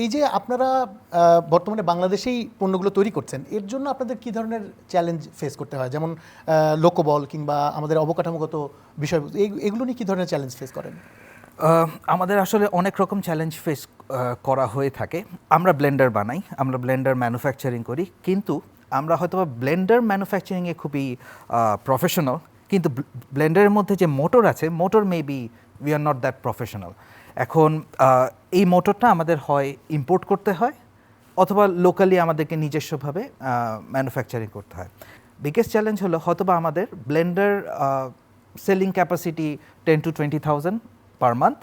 এই যে আপনারা বর্তমানে বাংলাদেশেই পণ্যগুলো তৈরি করছেন, এর জন্য আপনাদের কি ধরনের চ্যালেঞ্জ ফেস করতে হয়? যেমন লোকবল কিংবা আমাদের অবকাঠামোগত বিষয় এগুলো নিয়ে কি ধরনের চ্যালেঞ্জ ফেস করেন? আমাদের আসলে অনেক রকম চ্যালেঞ্জ ফেস করা হয়ে থাকে। আমরা ব্লেন্ডার বানাই, আমরা ব্লেন্ডার ম্যানুফ্যাকচারিং করি, কিন্তু আমরা হয়তো ব্লেন্ডার ম্যানুফ্যাকচারিংয়ে খুবই প্রফেশনাল কিন্তু ব্লেন্ডারের মধ্যে যে মোটর আছে motor maybe we are not that professional এখন এই মোটরটা আমাদের হয় ইম্পোর্ট করতে হয়, অথবা লোকালি আমাদেরকে নিজস্বভাবে ম্যানুফ্যাকচারিং করতে হয়। বিগেস্ট চ্যালেঞ্জ হলো হয়তোবা আমাদের blender selling capacity ten to twenty thousand per month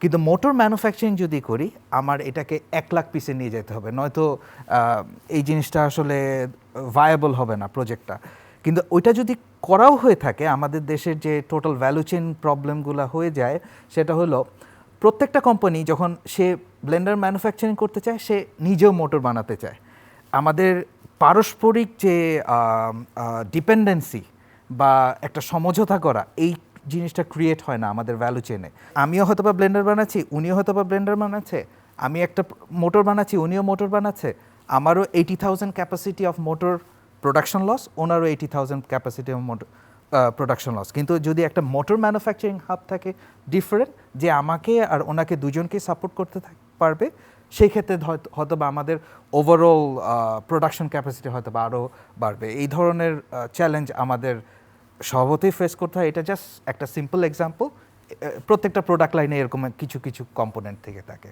কিন্তু মোটর ম্যানুফ্যাকচারিং যদি করি, আমার এটাকে এক লাখ পিসে নিয়ে যেতে হবে। নয়তো এই জিনিসটা আসলে ভায়াবল হবে না প্রজেক্টটা কিন্তু ওইটা যদি করাও হয়ে থাকে, আমাদের দেশের যে টোটাল ভ্যালু চেন প্রবলেমগুলো হয়ে যায়, সেটা হলো প্রত্যেকটা কোম্পানি যখন সে ব্লেন্ডার ম্যানুফ্যাকচারিং করতে চায়, সে নিজেও মোটর বানাতে চায়। আমাদের পারস্পরিক যে ডিপেন্ডেন্সি বা একটা সমঝোতা করা, এই জিনিসটা ক্রিয়েট হয় না আমাদের ভ্যালু চেনে আমিও হয়তো বা ব্লেন্ডার বানাচ্ছি, উনিও হয়তো বা ব্লেন্ডার বানাচ্ছে, আমি একটা মোটর বানাচ্ছি, উনিও মোটর বানাচ্ছে, আমারও eighty thousand capacity of motor production loss ওনারও eighty thousand capacity production loss কিন্তু যদি একটা মোটর ম্যানুফ্যাকচারিং হাব থাকে ডিফারেন্ট যে আমাকে আর ওনাকে দুজনকে সাপোর্ট করতে পারবে, সেই ক্ষেত্রে হয়তো বা আমাদের ওভারঅল প্রোডাকশন ক্যাপাসিটি হয়তো বা আরও বাড়বে। এই ধরনের চ্যালেঞ্জ আমাদের স্বভাবতেই ফেস করতে হয়। এটা জাস্ট একটা সিম্পল এক্সাম্পল প্রত্যেকটা প্রোডাক্ট লাইনে এরকম কিছু কিছু কম্পোনেন্ট থেকে থাকে।